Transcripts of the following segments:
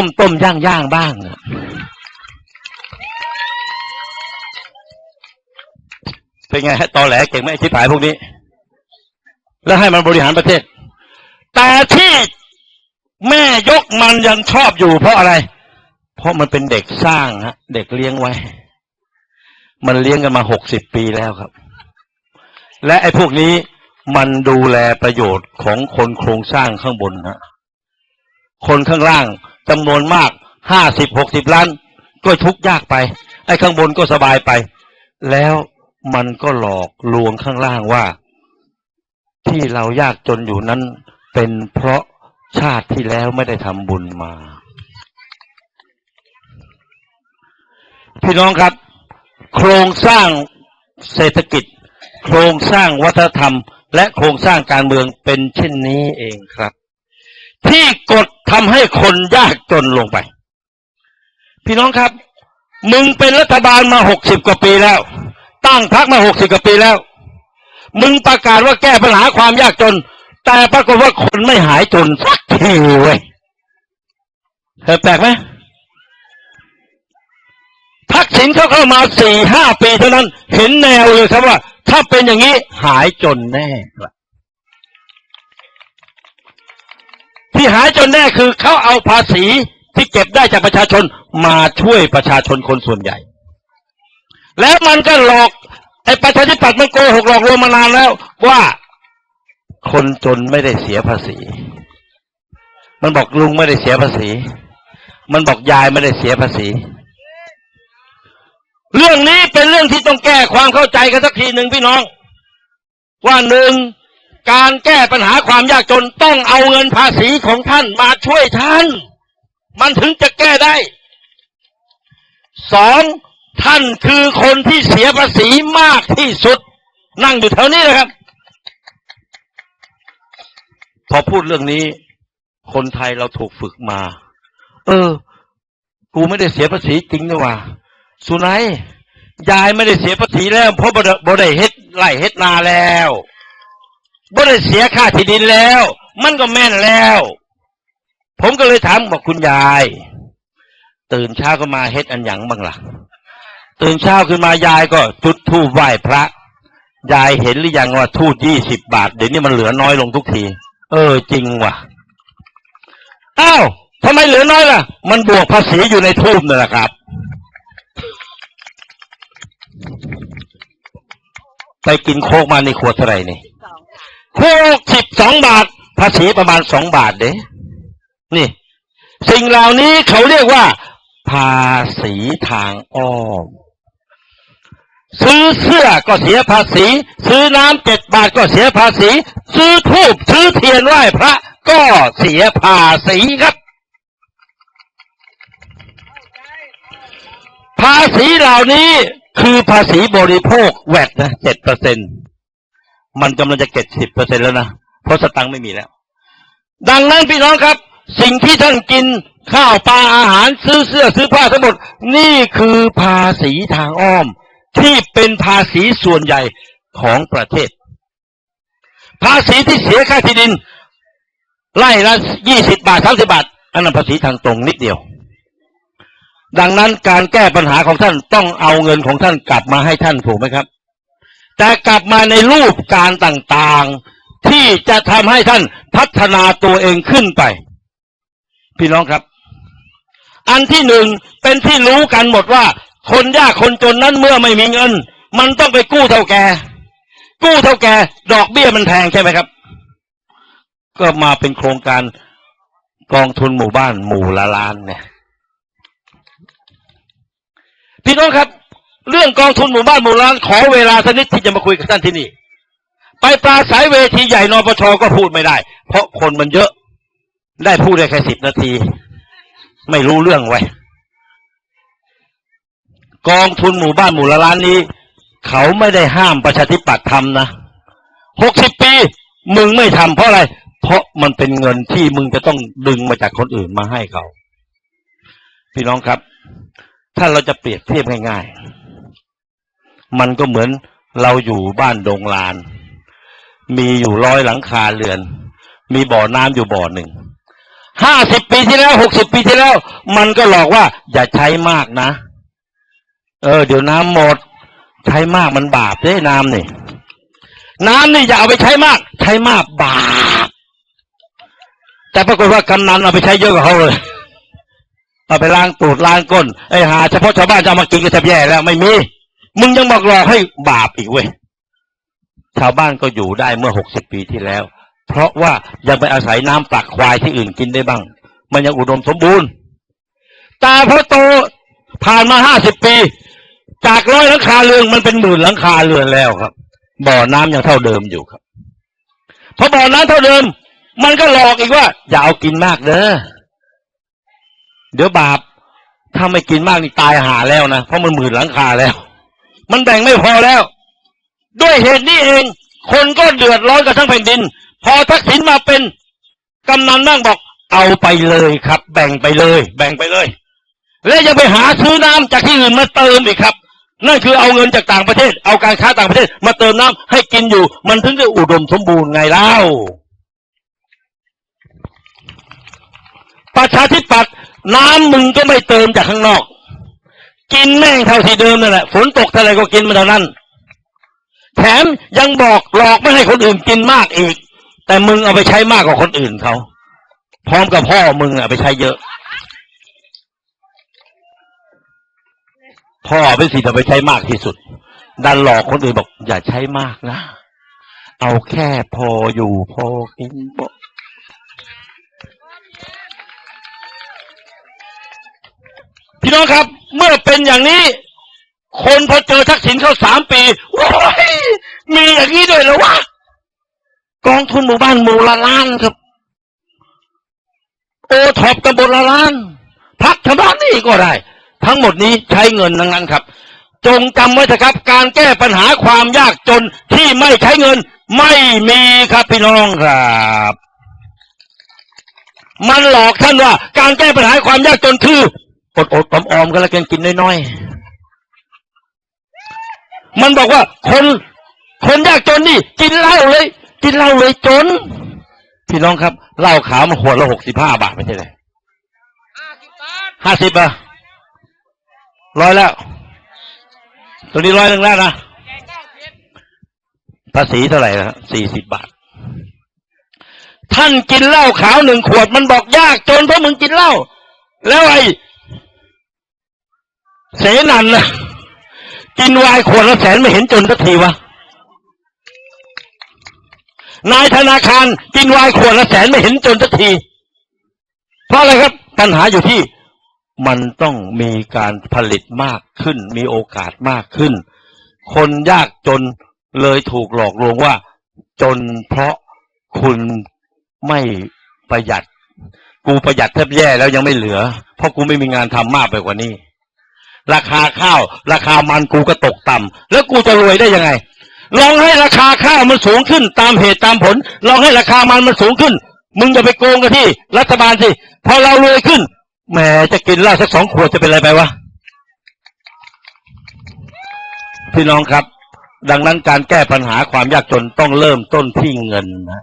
ต้มต้มย่างย่างบ้างเป็นไงตอแหลเก่งไหมไอ้ชิบหายพวกนี้ แล้วให้มันบริหารประเทศ แต่ที่แม่ยกมันยังชอบอยู่ เพราะอะไร เพราะมันเป็นเด็กสร้างฮะ เด็กเลี้ยงไว้ มันเลี้ยงกันมาหกสิบปีแล้วครับ และไอ้พวกนี้มันดูแลประโยชน์ของคนโครงสร้างข้างบนฮะคนข้างล่าง จำนวนมากห้าสิบหกสิบล้าน ก็ทุกยากไป ไอ้ข้างบนก็สบายไป แล้วมันก็หลอกลวงข้างล่างว่า ที่เรายากจนอยู่นั้น เป็นเพราะชาติที่แล้วไม่ได้ทำบุญมา พี่น้องครับ โครงสร้างเศรษฐกิจ โครงสร้างวัฒนธรรม และโครงสร้างการเมืองเป็นเช่นนี้เองครับ ที่กด ทำให้คนยากจนลงไป พี่น้องครับ มึงเป็นรัฐบาลมาหกสิบกว่าปีแล้ว ตั้งพักมาหกสิบกว่าปีแล้ว มึงประกาศว่าแก้ปัญหาความยากจน แต่ปรากฏว่าคนไม่หายจนสักทีเว้ยเธอแปลกไหมทักษิณเขาเข้ามาสี่ห้าปีเท่านั้น เห็นแนวเลยครับว่า ถ้าเป็นอย่างนี้หายจนแน่ครับ หายจนแน่คือเขาเอาภาษีที่เก็บได้จากประชาชนมาช่วยประชาชนคนส่วนใหญ่ แล้วมันก็หลอกไอ้ประชาธิปัตย์มันโกหกหลอกลวงมานานแล้วว่าคนจนไม่ได้เสียภาษี มันบอกลุงไม่ได้เสียภาษี มันบอกยายไม่ได้เสียภาษี เรื่องนี้เป็นเรื่องที่ต้องแก้ความเข้าใจกันสักทีหนึ่งพี่น้อง ว่าหนึ่ง การแก้ปัญหาความยากจนต้องเอาเงินภาษีของท่านมาช่วยท่าน มันถึงจะแก้ได้สองท่านคือคนที่เสียภาษีมากที่สุด นั่งอยู่แถวนี้นะครับ พอพูดเรื่องนี้ คนไทยเราถูกฝึกมา เออ กูไม่ได้เสียภาษีจริงด้วยว่า สุนัยยายไม่ได้เสียภาษีแล้ว เพราะบ่ได้บ่ได้เฮ็ดไร่เฮ็ดนาแล้ว บ่ได้เสียค่าที่ดินแล้ว มันก็แม่นแล้ว ผมก็เลยถามบอกคุณยาย ตื่นเช้าก็มาเฮ็ดอันหยังบ้างล่ะ ตื่นเช้าขึ้นมายายก็จุดธูปไหว้พระ ยายเห็นหรือยังว่าทูตยี่สิบบาท เดี๋ยวนี้มันเหลือน้อยลงทุกที เออ จริงว่ะอ้าวทำไมเหลือน้อยล่ะ มันบวกภาษีอยู่ในทูบนั่แหละครับ ไปกินโคกมาในขวดเท่าไหร่นี่ โคกสิบสองบาท ภาษีประมาณสองบาทเด้นี่ สิ่งเหล่านี้เขาเรียกว่า ภาษีทางอ้อม ซื้อเสื้อก็เสียภาษี ซื้อน้ำเจ็ดบาทก็เสียภาษี ซื้อทูบซื้อเทียนไหว้พระก็เสียภาษีครับ ภาษีเหล่านี้คือภาษีบริโภคแวดนะเจ็ดเปอร์เซ็นต์ มันกำลังจะเก็ดสิบเปอร์เซ็นแล้วนะ เพราะสตังค์ไม่มีแล้ว ดังนั้นพี่น้องครับ สิ่งที่ท่านกินข้าวปลาอาหารซื้อเสื้อซื้อผ้าทั้งหมด นี่คือภาษีทางอ้อม ที่เป็นภาษีส่วนใหญ่ของประเทศ ภาษีที่เสียค่าที่ดิน ไล่ละยี่สิบาทสามสิบาท อันนั้นภาษีทางตรงนิดเดียว ดังนั้นการแก้ปัญหาของท่านต้องเอาเงินของท่านกลับมาให้ท่านถูกไหมครับ แต่กลับมาในรูปการต่างๆ ที่จะทำให้ท่านพัฒนาตัวเองขึ้นไป พี่น้องครับ อันที่หนึ่งเป็นที่รู้กันหมดว่า คนยากคนจนนั้นเมื่อไม่มีเงิน มันต้องไปกู้เท่าแก่กู้เท่าแก่ดอกเบี้ยมันแพงใช่ไหมครับ ก็มาเป็นโครงการกองทุนหมู่บ้านหมู่ละล้านเนี่ยพี่น้องครับ เรื่องกองทุนหมู่บ้านหมู่ล้านขอเวลาสักนิดที่จะมาคุยกับท่านที่นี่ ไปปราศัยเวทีใหญ่นปชก็พูดไม่ได้ เพราะคนมันเยอะ ได้พูดได้แค่สิบนาที ไม่รู้เรื่องไว้ กองทุนหมู่บ้านหมู่ละล้านนี้ เขาไม่ได้ห้ามประชาธิปัตย์ทำนะหกสิบปี มึงไม่ทำเพราะอะไร เพราะมันเป็นเงินที่มึงจะต้องดึงมาจากคนอื่นมาให้เขา พี่น้องครับ ถ้าเราจะเปรียบเทียบง่ายๆ มันก็เหมือนเราอยู่บ้านดงลาน มีอยู่ร้อยหลังคาเรือน มีบ่อน้ำอยู่บ่อหนึ่งห้าสิบปีที่แล้วหกสิบปีที่แล้ว มันก็หลอกว่า อย่าใช้มากนะ เออ เดี๋ยวน้ำหมด ใช้มากมันบาปเด้น้ำนี่ น้ำนี่อย่าเอาไปใช้มาก ใช้มากบาปแต่ปรากฏว่ากำนันเอาไปใช้เยอะกว่าเขาเลยเอาไปล้างตูดล้างก้นไอ้หาเฉพาะชาวบ้านจะเอามากินก็แทบแย่แล้วไม่มี มึงยังบอกหลอให้บาปอีกเว้ยชาวบ้านก็อยู่ได้เมื่อหกสิบปีที่แล้ว เพราะว่ายังไปอาศัยน้ำตักควายที่อื่นกินได้บ้าง มันยังอุดมสมบูรณ์ แต่พอโตผ่านมาห้าสิบปี จากร้อยหลังคาเรือนมันเป็นหมื่นหลังคาเรือนแล้วครับ บ่อน้ำยังเท่าเดิมอยู่ครับพอบ่อน้ำเท่าเดิม มันก็หลอกอีกว่า อย่าเอากินมากเด้อเดี๋ยวบาปถ้าไม่กินมากนี่ตายหาแล้วนะเพราะมันหมื่นหลังคาแล้ว มันแบ่งไม่พอแล้ว ด้วยเหตุนี้เอง คนก็เดือดร้อนกันทั้งแผ่นดิน พอทักษิณมาเป็นกำนันนั่งบอก เอาไปเลยครับ แบ่งไปเลย แบ่งไปเลย และยังไปหาซื้อน้ำจากที่อื่นมาเติมอีกครับ นั่นคือเอาเงินจากต่างประเทศ เอาการค้าต่างประเทศ มาเติมน้ำให้กินอยู่ มันถึงจะอุดมสมบูรณ์ไงเล่าประชาธิปัตย์น้ำมึงก็ไม่เติมจากข้างนอก กินแม่งเท่าที่เดิมนั่นแหละฝนตกเท่าไรก็กินมาเท่านั้น แถมยังบอกหลอกไม่ให้คนอื่นกินมากอีก แต่มึงเอาไปใช้มากกว่าคนอื่นเขาพร้อมกับพ่อมึงอะไปใช้เยอะ พ่อเป็นสิทธิ์เอาไปใช้มากที่สุด ดันหลอกคนอื่นบอก อย่าใช้มากนะ เอาแค่พออยู่พอกินพอพี่น้องครับ เมื่อเป็นอย่างนี้ คนพอเจอทักษิณเข้าสามปีโอ้ยมีอย่างนี้ด้วยเหรอวะกองทุนหมู่บ้านหมู่ละล้านครับ โอท็อปตำบลละล้านพักชาวบ้านนี่ก็ได้ ทั้งหมดนี้ใช้เงินทั้งนั้นครับ จงจำไว้เถอะครับ การแก้ปัญหาความยากจนที่ไม่ใช้เงิน ไม่มีครับพี่น้องครับมันหลอกท่านว่า การแก้ปัญหาความยากจนคือ อดอดออมๆกันแล้วกันกินน้อยๆ มันบอกว่า คนคนยากจนนี่ กินเหล้าเลย กินเหล้าเลยจน พี่น้องครับเหล้าขาวมันขวดละหกสิบห้าบาทไม่ใช่เลยห้าสิบอะร้อยแล้วตัวนี้ร้อยหนึ่งแล้วนะภาษีเท่าไหร่นะสี่สิบบาท ท่านกินเหล้าขาวหนึ่งขวดมันบอกยากจนเพราะมึงกินเหล้าแล้วไอ้ เสนันนะกินวายขวดละแสนไม่เห็นจนสักทีวะนายธนาคารกินวายขวดละแสนไม่เห็นจนสักที เพราะอะไรครับปัญหาอยู่ที่มันต้องมีการผลิตมากขึ้น มีโอกาสมากขึ้น คนยากจนเลยถูกหลอกลวงว่า จนเพราะคุณไม่ประหยัด กูประหยัดแทบแย่แล้วยังไม่เหลือ เพราะกูไม่มีงานทำมากไปกว่านี้ ราคาข้าว ราคามันกูก็ตกต่ำแล้วกูจะรวยได้ยังไง ลองให้ราคาข้าวมันสูงขึ้นตามเหตุตามผล ลองให้ราคามันมันสูงขึ้น มึงอย่าไปโกงกันที่ รัฐบาลสิพอเรารวยขึ้นแหมจะกินเหล้าสักสองขวดจะเป็นอะไรไปวะพี่น้องครับ ดังนั้นการแก้ปัญหาความยากจนต้องเริ่มต้นที่เงินนะ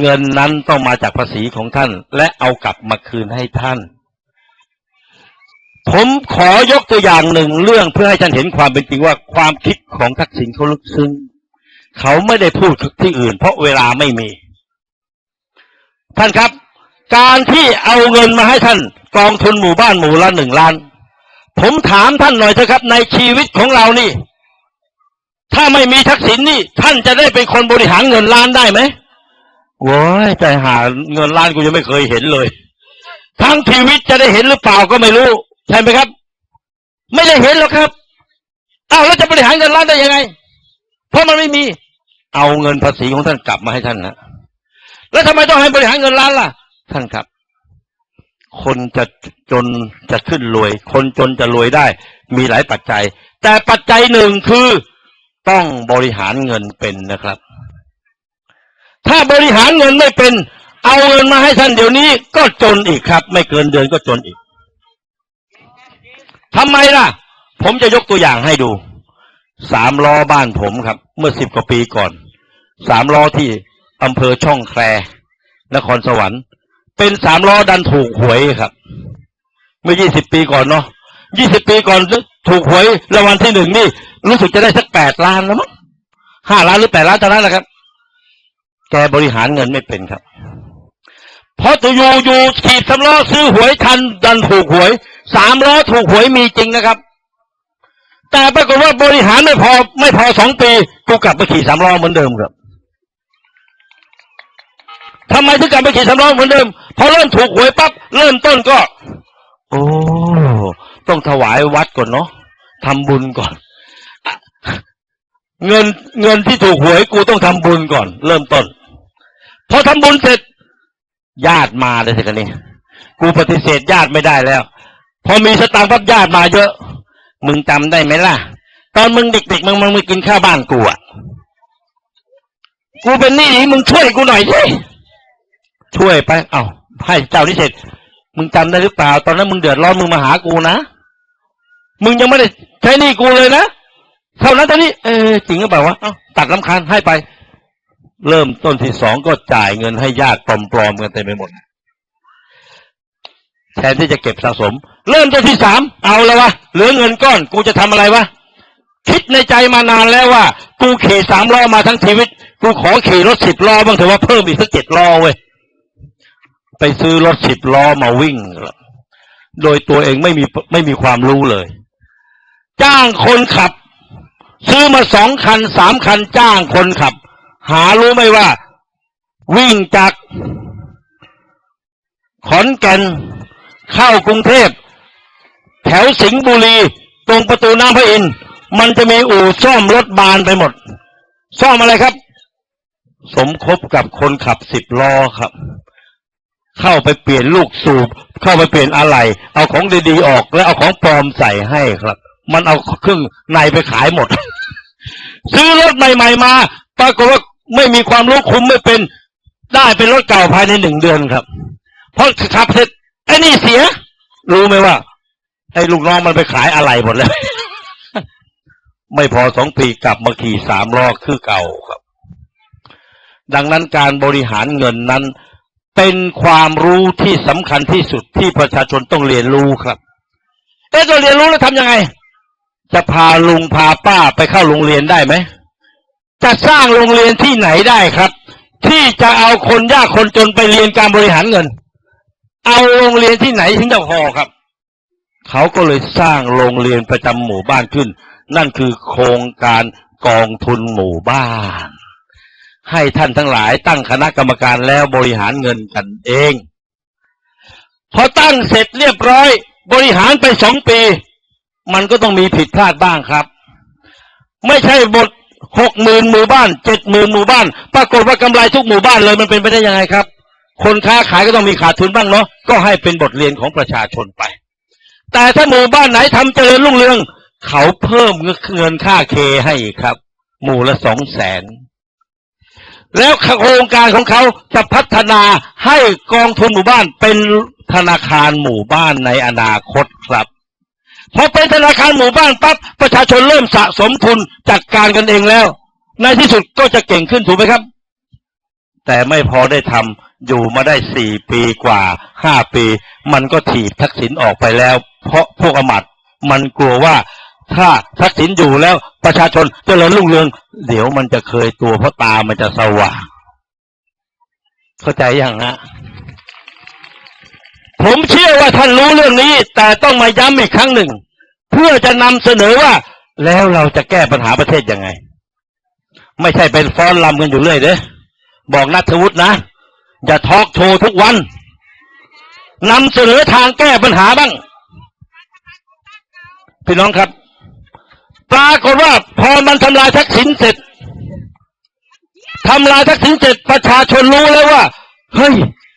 เงินนั้นต้องมาจากภาษีของท่าน และเอากลับมาคืนให้ท่าน ผมขอยกตัวอย่างหนึ่งเรื่องเพื่อให้ท่านเห็นความเป็นจริงว่าความคิดของทักษิณเขาลึกซึ้งเขาไม่ได้พูดที่อื่น เพราะเวลาไม่มี ท่านครับ การที่เอาเงินมาให้ท่าน กองทุนหมู่บ้านหมู่ละหนึ่งล้าน ผมถามท่านหน่อยเถอะครับ ในชีวิตของเรานี่ ถ้าไม่มีทักษิณนี่ ท่านจะได้เป็นคนบริหารเงินล้านได้ไหมโว้ยใจหาเงินล้านกูยังไม่เคยเห็นเลย ทั้งชีวิตจะได้เห็นหรือเปล่าก็ไม่รู้ ใช่ไหมครับ ไม่ได้เห็นหรอกครับอ้าวแล้วจะบริหารเงินล้านได้ยังไง เพราะมันไม่มี เอาเงินภาษีของท่านกลับมาให้ท่านนะแล้วทำไมต้องให้บริหารเงินล้านล่ะ ท่านครับ คนจะจนจะขึ้นรวย คนจนจะรวยได้ มีหลายปัจจัย แต่ปัจจัยหนึ่งคือต้องบริหารเงินเป็นนะครับ ถ้าบริหารเงินไม่เป็น เอาเงินมาให้ท่านเดี๋ยวนี้ก็จนอีกครับ ไม่เกินเดือนก็จนอีก ทำไมล่ะ ผมจะยกตัวอย่างให้ดู สามล้อบ้านผมครับ เมื่อสิบกว่าปีก่อน สามล้อที่อำเภอช่องแครนครสวรรค์ เป็นสามล้อดันถูกหวยครับ เมื่อยี่สิบปีก่อนเนาะยี่สิบปีก่อนถูกหวยรางวัลที่หนึ่งนี่ รู้สึกจะได้สักแปดล้านแล้วมั้งห้าล้านหรือแปดล้านเท่านั้นแหละครับ แกบริหารเงินไม่เป็นครับ เพราะตัวอยู่อยู่ขีดสำล้อซื้อหวยทันดันถูกหวย สามล้อถูกหวยมีจริงนะครับ แต่ปรากฏว่าบริหารไม่พอไม่พอสองปีกูกลับมาขี่สามล้อเหมือนเดิมครับทำไมถึงกลับมาขี่สามล้อเหมือนเดิมพอเริ่มถูกหวยปั๊บเริ่มต้นก็ โอ้ต้องถวายวัดก่อนเนาะทำบุญก่อนเงินเงินที่ถูกหวยกูต้องทำบุญก่อน เริ่มต้น พอทำบุญเสร็จ ญาติมาเลยสิกันนี้ กูปฏิเสธญาติไม่ได้แล้ว พอมีสตางค์ปั๊บญาติมาเยอะ มึงจำได้ไหมล่ะ ตอนมึงเด็กๆมึงมึงมากินข้าวบ้านกูอะกูเป็นหนี้มึงช่วยกูหน่อยสิช่วยไป เอ้าให้เจ้านี่เสร็จ มึงจำได้หรือเปล่า ตอนนั้นมึงเดือดร้อนมึงมาหากูนะ มึงยังไม่ได้ใช้หนี้กูเลยนะเท่านั้นเท่านี้เออจริงหรือเปล่าวะเอ้าตัดลำคาญให้ไป เริ่มต้นที่สองก็จ่ายเงินให้ญาติปลอมๆกันเต็มไปหมดแทนที่จะเก็บสะสม เริ่มต้นที่สามเอาแล้ววะเหลือเงินก้อน กูจะทำอะไรวะคิดในใจมานานแล้วว่า กูขี่สามล้อมาทั้งชีวิต กูขอขี่รถสิบล้อบ้างเถอะว่าเพิ่มอีกสักเจ็ดล้อเว้ยไปซื้อรถสิบล้อมาวิ่งโดยตัวเองไม่มีไม่มีความรู้เลย จ้างคนขับ ซื้อมาสองคันสามคันจ้างคนขับ หารู้ไหมว่า วิ่งจากขอนแก่นเข้ากรุงเทพ ถวสิงห์บุรี ตรงประตูน้ำพระอินทร์มันจะมีอู่ซ่อมรถบานไปหมด ซ่อมอะไรครับ สมคบกับคนขับสิบล้อครับ เข้าไปเปลี่ยนลูกสูบ เข้าไปเปลี่ยนอะไหล่เอาของดีๆออกแล้วเอาของปลอมใส่ให้ครับ มันเอาเครื่องในไปขายหมด ซื้อรถใหม่ ๆ มาปรากฏว่าไม่มีความรู้คุมไม่เป็นได้เป็นรถเก่าภายในหนึ่งเดือนครับ เพราะขับเสร็จไอ้นี่เสีย รู้ไหมว่า ไอ้ลูกน้องมันไปขายอะไรหมดแล้วไม่พอสองปีกลับมาขี่สามล้อคือเก่าครับ ดังนั้นการบริหารเงินนั้น เป็นความรู้ที่สำคัญที่สุดที่ประชาชนต้องเรียนรู้ครับเอ๊ะจะเรียนรู้แล้วทำยังไง จะพาลุงพาป้าไปเข้าโรงเรียนได้ไหม จะสร้างโรงเรียนที่ไหนได้ครับ ที่จะเอาคนยากคนจนไปเรียนการบริหารเงิน เอาโรงเรียนที่ไหนถึงจะพอครับ เขาก็เลยสร้างโรงเรียนประจำหมู่บ้านขึ้น นั่นคือโครงการกองทุนหมู่บ้าน ให้ท่านทั้งหลายตั้งคณะกรรมการแล้วบริหารเงินกันเอง พอตั้งเสร็จเรียบร้อย บริหารไปสองปี มันก็ต้องมีผิดพลาดบ้างครับ ไม่ใช่บทหกหมื่นหมู่บ้านเจ็ดหมื่นหมู่บ้าน ปรากฏว่ากำไรทุกหมู่บ้านเลยมันเป็นไปได้ยังไงครับ คนค้าขายก็ต้องมีขาดทุนบ้างเนาะก็ให้เป็นบทเรียนของประชาชนไป แต่ถ้าหมู่บ้านไหนทำเจริญรุ่งเรือง เขาเพิ่มเงินค่าเคให้ครับ หมู่ละสองแสนแล้วโครงการของเขาจะพัฒนาให้กองทุนหมู่บ้านเป็นธนาคารหมู่บ้านในอนาคตครับพอเป็นธนาคารหมู่บ้านปั๊บประชาชนเริ่มสะสมทุนจัดการกันเองแล้ว ในที่สุดก็จะเก่งขึ้นถูกไหมครับ แต่ไม่พอได้ทำอยู่มาได้สี่ปีกว่าห้าปี มันก็ถีบทักษิณออกไปแล้ว เพราะพวกอมาตย์มันกลัวว่าถ้าทักษิณอยู่แล้วประชาชนเจริญรุ่งเรือง เดี๋ยวมันจะเคยตัวเพราะตามันจะสว่าง เข้าใจยังฮะผมเชื่อว่าท่านรู้เรื่องนี้ แต่ต้องมาย้ำอีกครั้งหนึ่ง เพื่อจะนำเสนอว่า แล้วเราจะแก้ปัญหาประเทศยังไง ไม่ใช่เป็นฟ้อนลำกันอยู่เรื่อยเด้บอกนัทวุฒินะอย่าทอกโชว์ทุกวันนำเสนอทางแก้ปัญหาบ้าง พี่น้องครับ ปรากฏว่าพอมันทำลายทักษิณเสร็จทำลายทักษิณเสร็จประชาชนรู้แล้วว่า เฮ้ย